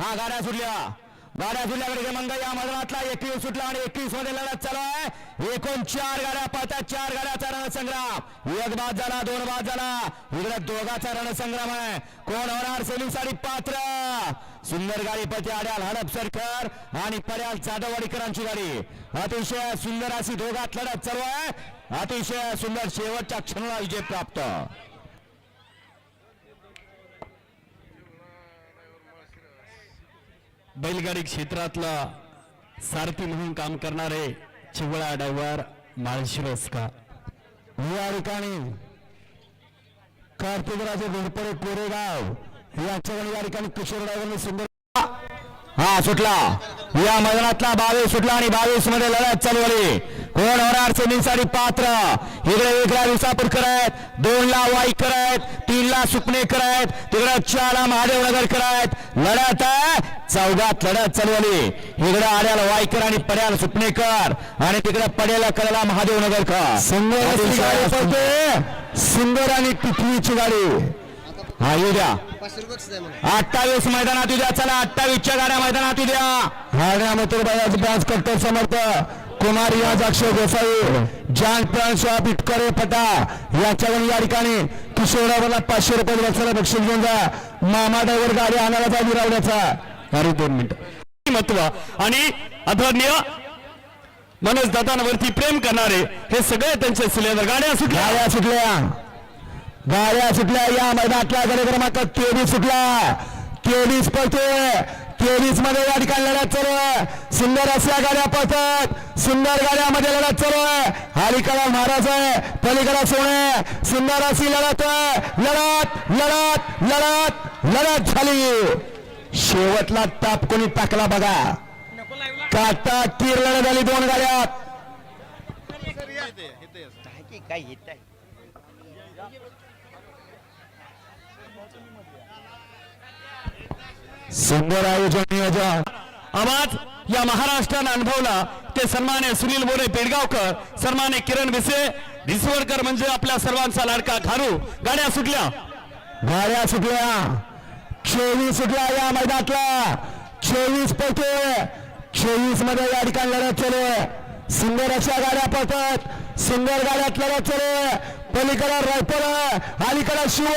हा गाड्या सुटल्या. गाड्या सुटल्याकडे क्रमांक या मैदानातला एकवीस सुटला आणि एकवीसमध्ये लढत चालू आहे. एकूण चार गाड्या पळतात चार गाड्याचा रणसंग्राम. एक बाद झाला दोन बाद झाला. इकडे दोघाचा रणसंग्राम आहे. कोण होणार सेलीसाठी पात्र? सुंदर गाडी पती आड्याल हडप सरकर आणि पर्याल जाधववाडीकरांची गाडी. अतिशय सुंदर अशी दोघात लढत चालू आहे. अतिशय सुंदर शेवटच्या क्षणाला विजय प्राप्त. बैलगाडी क्षेत्रातला सारथी म्हणून काम करणारे चिवळा डायव्हर माळशिरस का या ठिकाणी कार्तिकराजे घोडपडे कोरेगाव याच्याकडे या ठिकाणी किशोर डायव्हरने सुंदर हा सुटला. या मैदानातला बावीस सुटला आणि बावीसमध्ये लढत चालू आली कोण होणार? सेमीसाठी पात्र. इकडे एकला विसापूरकर आहेत. दोन ला वाईकर आहेत. तीन ला सुपणेकर आहेत. तिकडे चार ला महादेव नगरकर आहेत. लढत आहे. चौघात लढत चालू झाली इकडे आड्याला वाईकर आणि पड्याला सुपणेकर. आणि तिकडे पड्याला कळला महादेव नगरकर. सुंदर आणि टिटवीची गाडी. हा येऊ द्या. अठ्ठावीस मैदानात उद्या चला अठ्ठावीसच्या गाड्या मैदानात उद्या हाड्या मथुरबाई ब्रांच करतो समर्थ. कुमार याज अक्षय गोसाई जान प्राण शॉप इटकरे पटा. याच्यावर या ठिकाणी किशोरावरला पाचशे रुपये बक्षीस घेऊन जा. मामा ड्रायव्हर गाडी आणायला जा विरावण्याचा अरे दोन मिनिट. महत्त्व आणि आदरणीय मनोज दादांवरती प्रेम करणारे हे सगळे त्यांचे सिलेंडर गाड्या सुटल्या. गाड्या सुटल्या. गाड्या सुटल्या. या मैदानातल्या गडे क्रमांक तेवीस सुटला. तेवीस पळतोय. तेवीसमध्ये या ठिकाणी लढत चालू आहे. सुंदर असल्या गाड्या पळतात. सुंदर गाड्यामध्ये लढत चालू आहे. अलीकडा महाराज आहे. पलीकडा सोने सुंदर अशी लढत आहे. लढत लढत लढत लढत झाली. शेवटला ताप कोणी टाकला बघा. काटा किरला झाली दोन गाड्यात सुंदर आयोजन नियोजन. आवाज या महाराष्ट्रानं अनुभवला. ते सन्माने सुनील मोरे पेडगावकर सन्माने किरण भिसे ढिसवडकर म्हणजे आपल्या सर्वांचा लाडका खारू. गाड्या सुटल्या. गाड्या सुटल्या. चोवीस सुटल्या या मैदानातला. चोवीस पळतो चोवीसमध्ये या ठिकाणी लढत चालू सुंदर अशा गाड्या पळतात. सुंदर गाड्यात लढत चालू पलीकडे रायफल अलीकडे शिव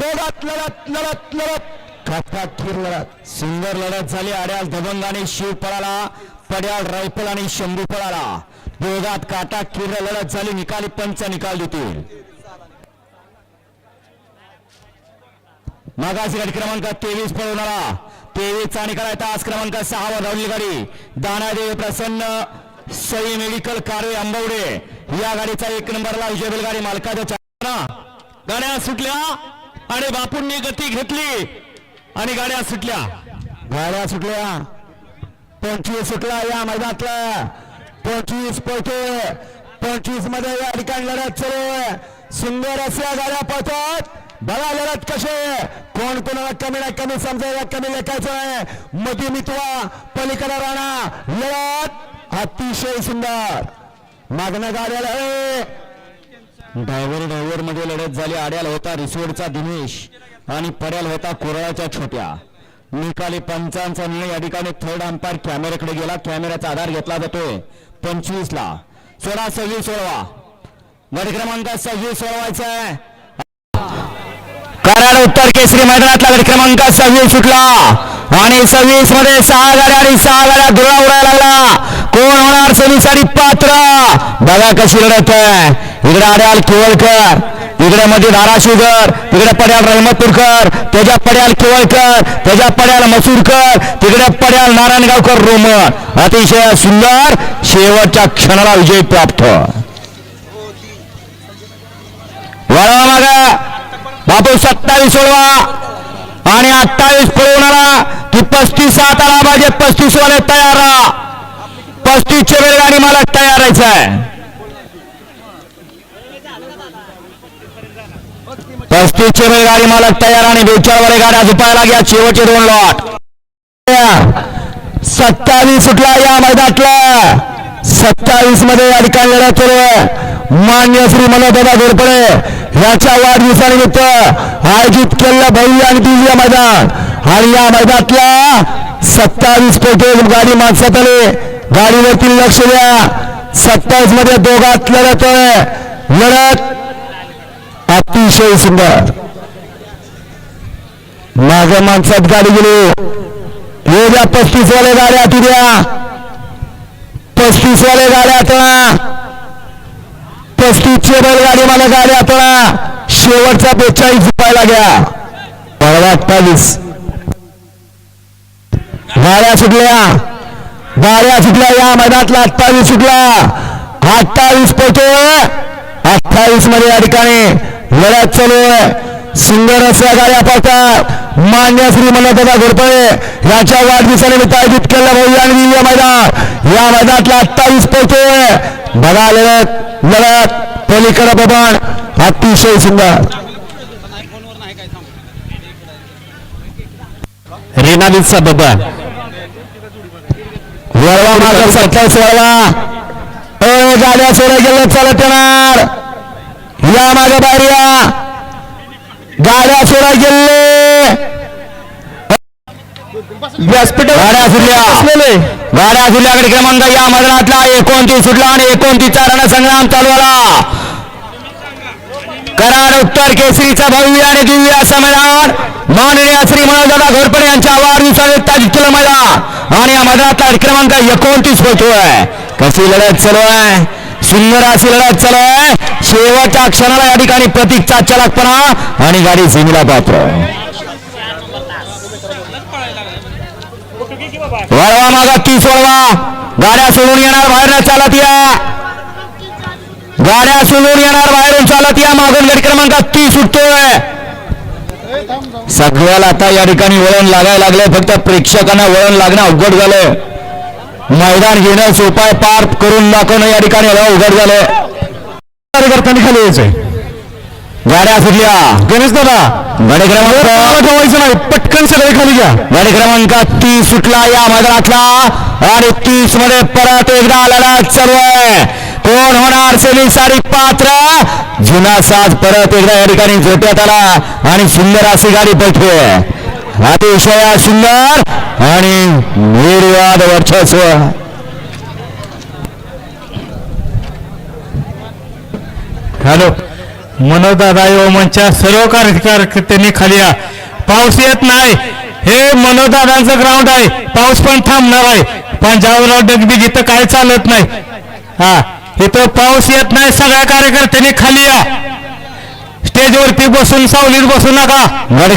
दोघात लढत लढत लढत. खातात खीर लढत. सुंदर लढत झाली. आड्याल दबंग आणि शिव पळाला. पड्याल रायफल आणि शंभू पळाला. दोघात काटा किर लढत झाली. निकाली पंच निकाल देतील मागासी गाडी क्रमांक तेवीस पळवणारा तेवीस आणि करायचा आज तास क्रमांक सहा वर धावली गाडी दानादेव प्रसन्न सई मेडिकल कारवे आंबवडे या गाडीचा एक नंबरला विजय बैलगाडी मालकाचा चालना. गाड्या सुटल्या आणि बापूंनी गती घेतली आणि गाड्या सुटल्या. गाड्या सुटल्या. पंचवीस सुटला या मैदानातला. पंचवीस पळतो. पंचवीसमध्ये या ठिकाणी लढत सुंदर अशा गाड्या पळतात. बघा लढत कसे? कोण कोणाला कमी ना कमी समजायला कमी लेखायचं आहे? मधी मितवा पलीकडे राणा लढत अतिशय सुंदर. मागणं गाड्याला ए! ड्रायव्हरमध्ये लढत झाली. आड्याला होता रिसोडचा दिनेश आणि पड्याला होता कोरळाच्या छोट्या. निकाली पंचांचा निर्णय या ठिकाणी थर्ड अंपायर कॅमेऱ्याकडे गेला. कॅमेऱ्याचा आधार घेतला जातोय पंचवीस ला सोळा सव्वीस सोळवा गट क्रमांक सव्वीस सोळवायचा आहे. कारण उत्तर केसरी मैदानातला गट क्रमांक सव्वीस सुटला. आणि सव्वीसमध्ये सहा गाड्या आणि सहा गाड्या धुळा उडायला लागला. कोण होणार? सेमीसाठी पात्र. बघा कशी लढत आहे इकडे आड्याल केवळकर. इकडे मध्ये धाराशिवकर. तिकडे पड्याल रहमतपूरकर त्याच्या पड्याल केवळकर. त्याच्या पड्याल मसूरकर. तिकडे पड्याल नारायणगावकर रोमन. अतिशय सुंदर. शेवटच्या क्षणाला विजय प्राप्त. वळवा मागा. बापू सत्तावीस सोळवा आणि अठ्ठावीस पळवणारा की पस्तीस सात आला पाहिजे. पस्तीस वाले तयार राहा. पस्तीसच्या वेळगाडी मला तयार राहायचं आहे. पस्तीसच्या वेळ गाडी मालक तयार आणि बेचार वाले गाड्या झुपायला घ्या शेवटचे दोन लॉट सत्तावीस सुटला या मैदानातला. सत्तावीसमध्ये या ठिकाणी लढत मान्य श्री मनोदादा घोरपडे. याच्या वाढदिवसानिमित्त आयोजित केलेलं भव्य आणि दिव्य मैदान आणि या मैदानातल्या सत्तावीस पोटे गाडी माणसात आले. गाडीवरती लक्ष द्या. सत्तावीसमध्ये दोघात लढत लढत अतिशय सुंदर. माझ्या माणसात गाडी गेली. हे द्या पस्तीस वाले गाड्या तू द्या. पस्तीस वाले गाड्या आता. पस्तीसचे बैलगाडी मला गाडी आता शेवटचा बेचाळीस रुपयाला घ्या. परवा अठ्ठावीस. गाड्या सुटल्या. गाड्या सुटल्या. या मैदानातला अठ्ठावीस सुटला. अठ्ठावीस पोटे अठ्ठावीसमध्ये या ठिकाणी लढत चालू आहे. सुंदर असल्या गाड्या पाहतात मान्य श्री मनोदादा घोरपळे यांच्या वाढदिवसानिमित्त आयोजित केलं भाऊ आणि मैदान. या मैदानातला अठ्ठावीस पोटे बघा लढत. लढत. पलीकडे बबाण अतिशय सुंदर. रेनालीचा बबा वळवा माझा सत्तावीस वळवा. ए गाड्या सोडा गेलं चालत येणार या माझ्या बाहेर या गाड्या सोडा गेले. व्यासपीठ गाड्या गाड्या क्रमांक या मैदानातला. एकोणतीस सुटला आणि एकोणतीसचा रणसंग्राम चालू आला. कराड उत्तर केसरीचा भव्य आणि दिव्य असं मैदान. माननीय श्री मनोजदादा घोरपडे यांच्या मैदान. आणि या मैदानातला क्रमांक एकोणतीस होतोय. कशी लढत चालू आहे? सुंदर अशी लढत चालू आहे. शेवटच्या क्षणाला या ठिकाणी प्रतीकचा चलाकपणा आणि गाडी झिंगला पात्र. वळवा मागा तीस वळवा. गाड्या सोडून येणार बाहेर चालत या. गाड्या सोडून येणार बाहेरून चालत या. मागून गट क्रमांक तीस सुटतोय सगळ्याला आता या ठिकाणी वळण लागायला लागले फक्त प्रेक्षकांना वळण लागणं अवघड झालं मैदान घेण्याचे उपाय पार करून दाखवणं या ठिकाणी आता अवघड झालं कार्यकर्त्यांनी खाली यायचंय. गाड्या सुटल्या. गणेश दादा. गाडी क्रमांक ठेवायचं नाही? पटकन सगळे खाली घ्या. गाडी क्रमांक तीस सुटला या मैदानातला. आणि तीसमध्ये परत एकदा लढत चालू आहे. कोण होणार? सेमी सारी पात्र. जुना साज परत एकदा या ठिकाणी झोट्यात आला. आणि सुंदर अशी गाडी पळते अतिशय सुंदर आणि निर्वाद वर्चस्व. हॅलो. मनोदादा योमनच्या सर्व कार्यकर्त्यांनी खाली या. पाऊस येत नाही. हे मनोदादांचं ग्राउंड आहे. पाऊस पण थांबणार आहे. पंजाबराव डगबी इथं काय चालत नाही. हा इथं पाऊस येत नाही. सगळ्या कार्यकर्त्यांनी खाली या. स्टेजवरती बसून सावलीत बसू नका. गाडी